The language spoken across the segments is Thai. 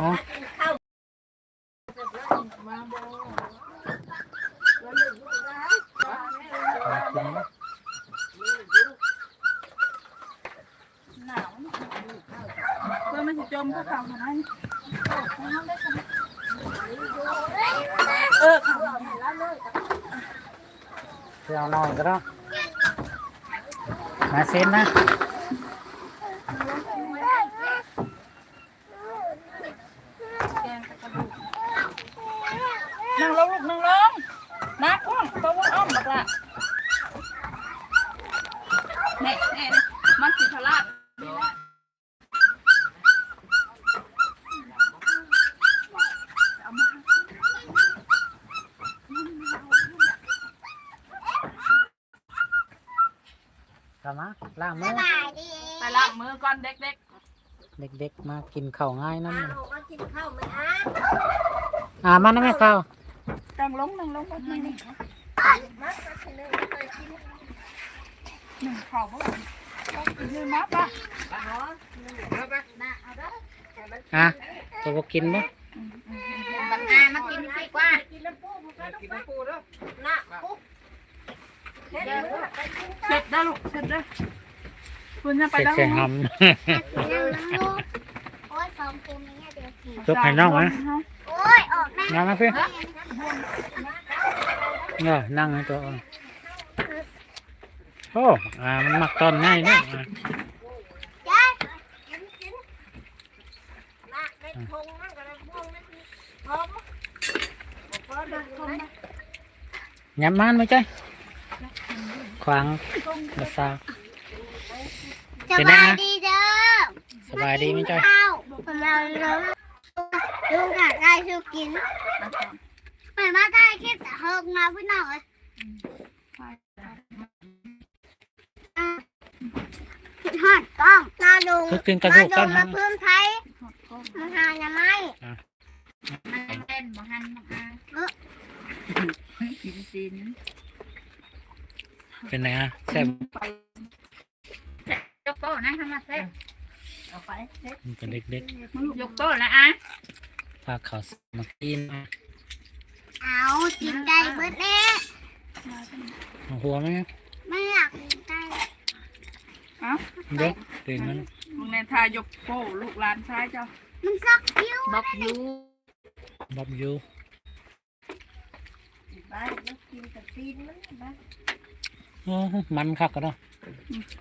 ฮะหนาวเพื่อมันจะจมพวกเขาขนาดนั้นเออ เดี๋ยวเอาหน่อยก็ได้มาเซ็นนะ นั่งลงลูกนั่งลงนักอ้อมตัวอ้อมบักละ แน่แน่มันสิทลาดกลับมาล้างมือไปล้างมือก่อนเด็กเด็กๆ มากินข้าวง่ายนั่นเอามากินข้าวไหมอะอ่ามานะแม่ข้าวๆนั่งลงนั่งลงแบบนี้นี่มามาทะเลเคยกิน หนึ่งข้าวบ่ยืนมาป่ะปลาหอมน่ะเอาได้อะจะบ่กินบ่บังอามากินดีกว่ากินน้ำปูมันก็กินน้ำปูเด้อน่ะปุ๊บเดี๋ยวไปกินเสร็จได้ลูกเสร็จได้คุณจะไปเสร็จแล้วเสียงหนั่งลูกโอ้ยสองปูไม่เดี๋ยวกินำจบให้น้องนะโอ้ยออกแม่งานมาพี่เออนั่งให้ตัวเอง โอ้อ่ามันมักตอนง่ายเนาะอะจ้ากินกินน่ะในทงนั่งกับในพวงนั่นนี่พร้อมพร้อมนะพร้อมนะย้ำมันไหมจ้อยขวางมาซาวสบายดีเด้อสบายดีไหมจ้อยข้าวผมเอาลุงลุงค่ะได้ชูกินไปมาได้คิดแต่เฮิงมาพี่น้องเลย คิดฮอดกล้องตาลุงทุกคืนกระมาดูกดูต้นมานะพื้นไทยมาหาอย่าไม่มันเต้นบ่หันบ่อากินซีนเป็นไงฮะแซ่บยกโต๊ะนะทำมาเซ็ตเอาไปมันก็เด็กยกโต๊ะนะอะๆพาเขาวมากินนะเอากินได้เบิดแล้วเอาหัวไหม ไม่อยากกินได้เด็กตื่นมันมึงในทายกโป้ลูกหลานชายเจ้ามันซักคิ้วบอกอยู่บับอยูไปแล้วกินกับซีนมันนะโอ้มันคักก็เนาะ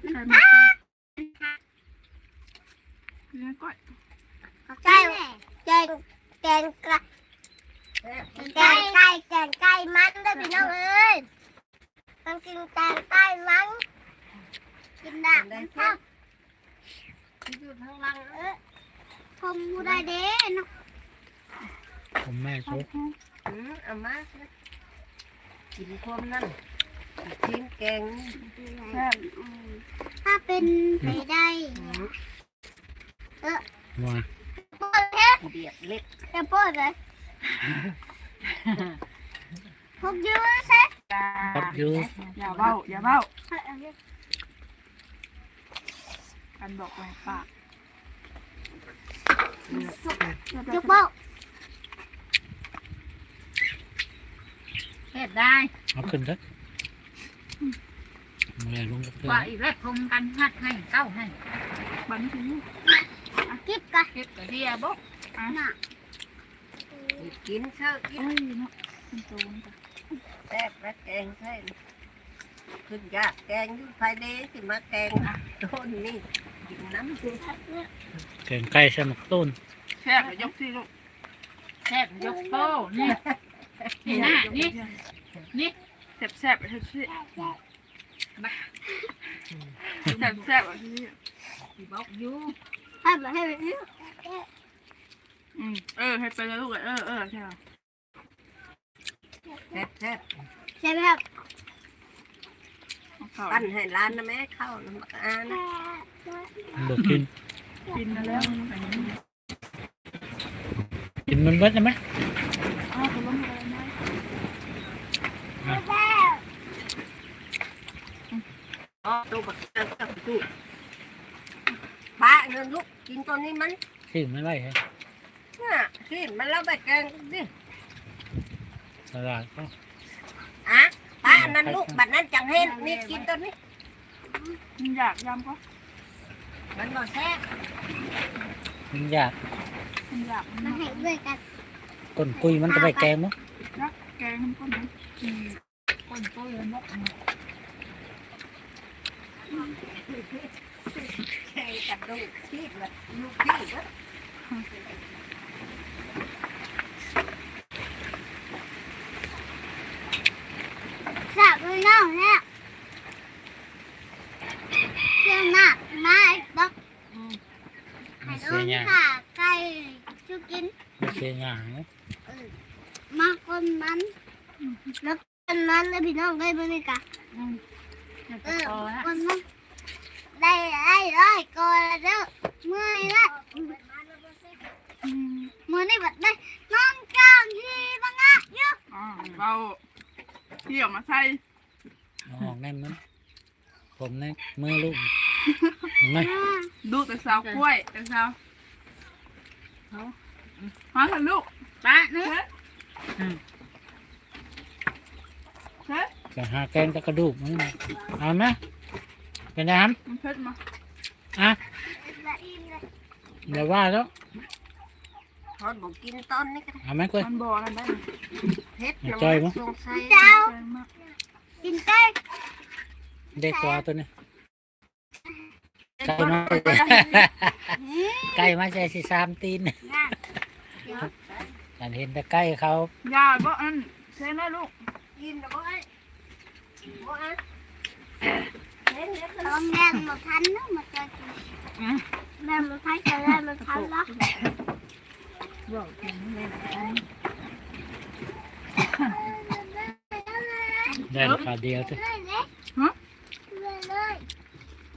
ใช่ไหมเนี่ยก้อยใช่แกงแกงไก่แกงไก่แกงไก่มันได้อพี่น้องเอ้ย ต้องกินแกงไก่มันกินได้มันชอบอยู่ทางหลังเอ้ยผมมูได้เด้เนาะผมแม่ชุบอืมเอามากินพร้อมนั่นชิ้นแกงแซ่บถ้าเป็นไปได้ว่าโป้เฮ็ดเบียดเล็กจะโป้เลยพวกยื้อใช่ บับอยูอย่าเบ้าอย่าเบ้ากันบอกไว้ปากจุกโป้เฮ็ดได้เอาขึ้นเถอะมาเลยลงกับเพื่อนว่าอีกแล้วพงกันหัดให้เต้าให้บันทีกิบกันเฮ็ดกะเดียบ่น่ะกินเช้ากินเอ้ยเนาะมันโตนกัน แซ่บและแกงใช่ขึ้นยากแกงอยู่ภายเดสิมาแกงต้นนี่กินน้ำสิเก่งไก่ใส่หมักต้นแซ่บยกที่ลูกแซ่บยกโป้นี่นี่นะนี่นี่แซ่บแซ่บแซ่บแซ่บแซ่บแซ่บอันนี้บอกอยู่ให้ไปให้ไปนี่อืมเออให้ไปเลยลูกเออเออใช่ แซ่บแซ่บใช่ไหมครับข้าวปั้นให้ร้านนะแม่เข้าน้ำอ่านบอกกิน กินมาแล้วกินมันเบิดใช่ไหมอ้าวคุณล้มอะไรไหมอ๋อตู้บักเติมกับตู้ป้าเงินลูกกินตัวนี้มันซื้อไม่ไหวเหรอเอ้สิมันแล้วไปแกงดิ ตลาดก็อะป้าอันนั้นลูกบัดนั้นจังเห็นนี่กินตัวนี้มันอยากยำก็มันบ่แซ่บมันอยากมันอยากมาให้ด้วยกันก้นกุยมันจะไปแกงมั้งรักแกงมันก็มันก้นโตเลยนกแกงกับลูกที่ละลูกที่ละสับ เลยน้องแล้วเจ้าหน้ามาอีกบักมัให้นน้เสีอยงหยางขาไก่ชูกินมันเสียหยางมาคนมันแล้วคนมันเลยพี่น้องได้บ่นี่กะจะเอโตอนะคนมันได้ได้ได้ก่อนแล้วเด้อเมื่อยละมื่อนี่บัดได้น้องกลางที่บังอะเยอะอ๋อเราเที่ยวมาใส่เอาออกแน่นมั้งผมในมือลูกเห็นไหมดูแต่สาวกล้วยแต่สาวมาเถอะลูกป้าเนื้อเฮ้ยจะหาแกงตะกระดูกมันเอาไหมเป็นไงครับมันเผ็ดมาอะละอิ่มเลยเดี๋ยวว่าแล้วทอดบ่กินตอนนี้ก็ได้เอาไหมกล้วยมันบ่อนั่นได้เผ็ดอย่าน้ำจ้อยมัมั้นยสงสัยเจ้า แกงมาก กินไก่ เด็กกว่าตัวนี้ไก่มาไก่มาใส่สิสามตีนนะเดี๋ยวฉันเห็นแต่ไก่เขายาบ่อันเซ่นะลูกกินแล้วบ่ไอ้บ่อะเห็นเห็นตอนแม่มาทันนะมาเจอกินแม่มาทันจะได้มาทันแล้วบอกถึงเลยอันได้ราคาเดียวตัว เลยเลยเลยเลย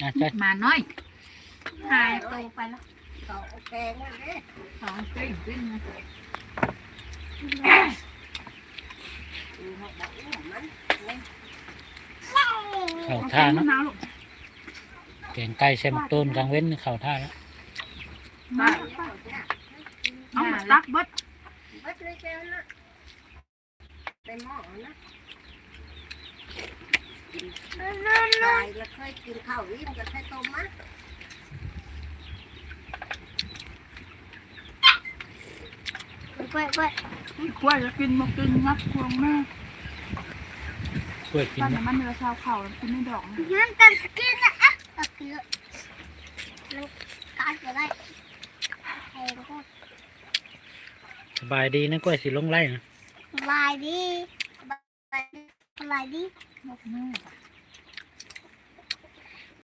อะใช่มาน้อยหายโตไปแล้วต่อแกงไว้เด้สองปิ้งปิ้งนะอือให้ดักอุ้มมันเข่าท่าเนาะน้ำลูกแกงไก่ใส่หมักต้นกลางเว้นเข่าท่าแล้วได้เอามาตักเบิดเบิดเลยแกวนะไปหม้อนะ ตายแล้วเคยกินข้าวอิ่มก็ใช้ต้มมะกล้วยกล้วยกล้วยจะกินมากินงับควงแม่กล้วยกินตอนไหมนี้มันเนื้อชาวเขากินไม่ดอกนะงั้นกันสกินนะอะตะเกียบมันกัดจะได้แทงก็สบายดีนะกล้วยสีลงไล่นะสบายดีสบายดีสบายดี นกแม่